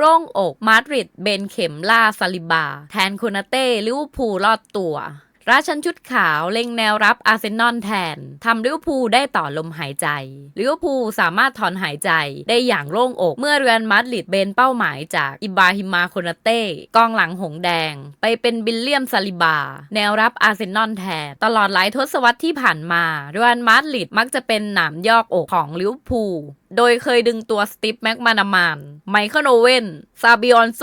โร่งอกมาดริดเบนเข็มล่าซาลิบา แทนโคนาเต้ลิวพูลรอดตัว ราชันชุดขาวเล็งแนวรับอาร์เซนอลแทนทำลิวพูได้ต่อลมหายใจลิวพูสามารถถอนหายใจได้อย่างโล่งอกเมื่อเรียนมาดริดเบนเป้าหมายจากอิบราฮิมาโคนาเต้กองหลังหงแดง ไปเป็นบิลเลียมซาลิบา แนวรับอาร์เซนอลแทน ตลอดหลายทศวรรษที่ผ่านมาเรียนมาดริดมักจะเป็นหนามยอกอกของลิวพู โดยเคยดึงตัวสตีฟแม็กมานามาน ไมเคิลโอเวนซาบิออนโซ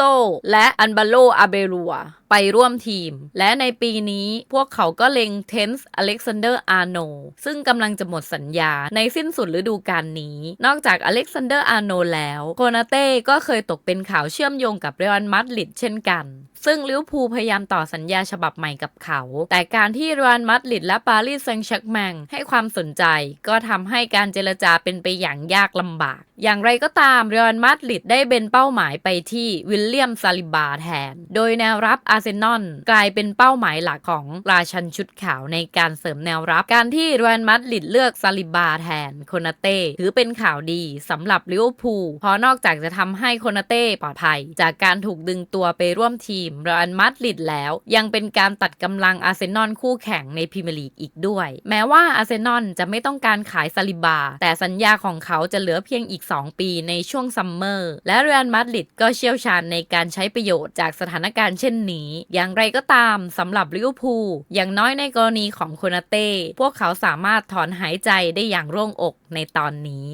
และอันบาโลอาเบรัว ไปร่วมทีม และในปีนี้พวกเขาก็เล็งเทนส์อเล็กซานเดอร์อาร์โน ซึ่งกำลังจะหมดสัญญาในสิ้นสุดฤดูกาลนี้ นอกจากอเล็กซานเดอร์อาร์โนแล้วโคนาเต้ก็เคยตกเป็นข่าวเชื่อมโยงกับเรอัลมาดริดเช่นกันซึ่งลิเวอร์พูลพยายามต่อสัญญาฉบับใหม่กับเขา แต่การที่เรอัลมาดริดและปารีสแซงต์แชร์กแมงให้ความสนใจ ก็ทำให้การเจรจาเป็นไปอย่างยากลำบาก อย่างไรก็ตามเรอัลมาดริดได้เป็นเป้าหมายไปที่วิลเลียมซาลิบาแทน โดยแนวรับอาร์เซนอลกลายเป็นเป้าหมายหลักของราชันชุดขาวในการเสริมแนวรับ การที่เรอัลมาดริดเลือกซาลิบาแทนโคนาเต้ถือเป็นข่าวดีสำหรับลิเวอร์พูลเพราะนอกจากจะทำให้โคนาเต้ปลอดภัย จากการถูกดึงตัวไปร่วมทีมเรอัลมาดริดแล้ว ยังเป็นการตัดกำลังอาร์เซนอลคู่แข่งในพรีเมียร์ลีกอีกด้วย แม้ว่าอาร์เซนอลจะไม่ต้องการขายซาลิบา แต่สัญญาของเขาจะเหลือเพียงอีก 2 ปีในช่วงซัมเมอร์และเรอัลมาดริดก็เชี่ยวชาญในการใช้ประโยชน์จากสถานการณ์เช่นนี้ อย่างไรก็ตามสำหรับลิเวอร์พูลอย่างน้อยในกรณีของโคนาเต้พวกเขาสามารถถอนหายใจได้อย่างโล่งอกในตอนนี้